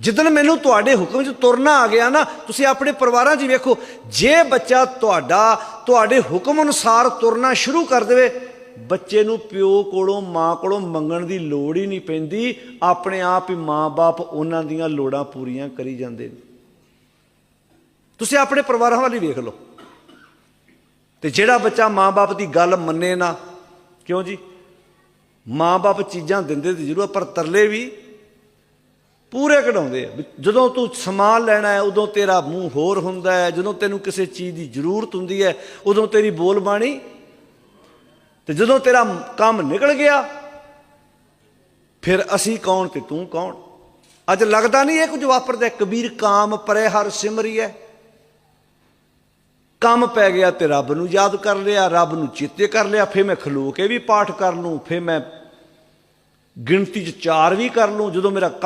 ਜਿੱਦਣ ਮੈਨੂੰ ਤੁਹਾਡੇ ਹੁਕਮ 'ਚ ਤੁਰਨਾ ਆ ਗਿਆ ਨਾ, ਤੁਸੀਂ ਆਪਣੇ ਪਰਿਵਾਰਾਂ 'ਚ ਵੇਖੋ, ਜੇ ਬੱਚਾ ਤੁਹਾਡਾ, ਤੁਹਾਡੇ ਹੁਕਮ ਅਨੁਸਾਰ ਤੁਰਨਾ ਸ਼ੁਰੂ ਕਰ ਦੇਵੇ, ਬੱਚੇ ਨੂੰ ਪਿਓ ਕੋਲੋਂ, ਮਾਂ ਕੋਲੋਂ ਮੰਗਣ ਦੀ ਲੋੜ ਹੀ ਨਹੀਂ ਪੈਂਦੀ, ਆਪਣੇ ਆਪ ਹੀ ਮਾਂ-ਬਾਪ ਉਹਨਾਂ ਦੀਆਂ ਲੋੜਾਂ ਪੂਰੀਆਂ ਕਰੀ ਜਾਂਦੇ ਨੇ। ਤੁਸੀਂ ਆਪਣੇ ਪਰਿਵਾਰਾਂ ਵੱਲ ਵੇਖ ਲਓ। ਤੇ ਜਿਹੜਾ ਬੱਚਾ ਮਾਂ-ਬਾਪ ਦੀ ਗੱਲ ਮੰਨੇ ਨਾ, ਕਿਉਂ ਜੀ? ਮਾਂ-ਬਾਪ ਚੀਜ਼ਾਂ ਦਿੰਦੇ ਤੇ ਜ਼ਰੂਰ ਪਰ ਤਰਲੇ ਵੀ ਪੂਰੇ ਕਢਾਉਂਦੇ ਆ। ਵੀ ਜਦੋਂ ਤੂੰ ਸਮਾਨ ਲੈਣਾ ਹੈ, ਉਦੋਂ ਤੇਰਾ ਮੂੰਹ ਹੋਰ ਹੁੰਦਾ ਹੈ। ਜਦੋਂ ਤੈਨੂੰ ਕਿਸੇ ਚੀਜ਼ ਦੀ ਜ਼ਰੂਰਤ ਹੁੰਦੀ ਹੈ, ਉਦੋਂ ਤੇਰੀ ਬੋਲ ਬਾਣੀ ਤੇ ਜਦੋਂ ਤੇਰਾ ਕੰਮ ਨਿਕਲ ਗਿਆ, ਫਿਰ ਅਸੀਂ ਕੌਣ ਤੇ ਤੂੰ ਕੌਣ? ਅੱਜ ਲੱਗਦਾ ਨਹੀਂ ਇਹ ਕੁਝ ਵਾਪਰਦਾ ਕਬੀਰ ਕਾਮ ਪਰੇ ਹਰ ਸਿਮਰੀਐ। ਕੰਮ ਪੈ ਗਿਆ ਤੇ ਰੱਬ ਨੂੰ ਯਾਦ ਕਰ ਲਿਆ, ਰੱਬ ਨੂੰ ਚੇਤੇ ਕਰ ਲਿਆ, ਫਿਰ ਮੈਂ ਖਲੋ ਕੇ ਵੀ ਪਾਠ ਕਰ ਲੂੰ, ਫਿਰ ਮੈਂ ਗਿਣਤੀ ਚ ਚਾਰ ਵੀ ਕਰ ਲੂੰ, ਜਦੋਂ ਮੇਰਾ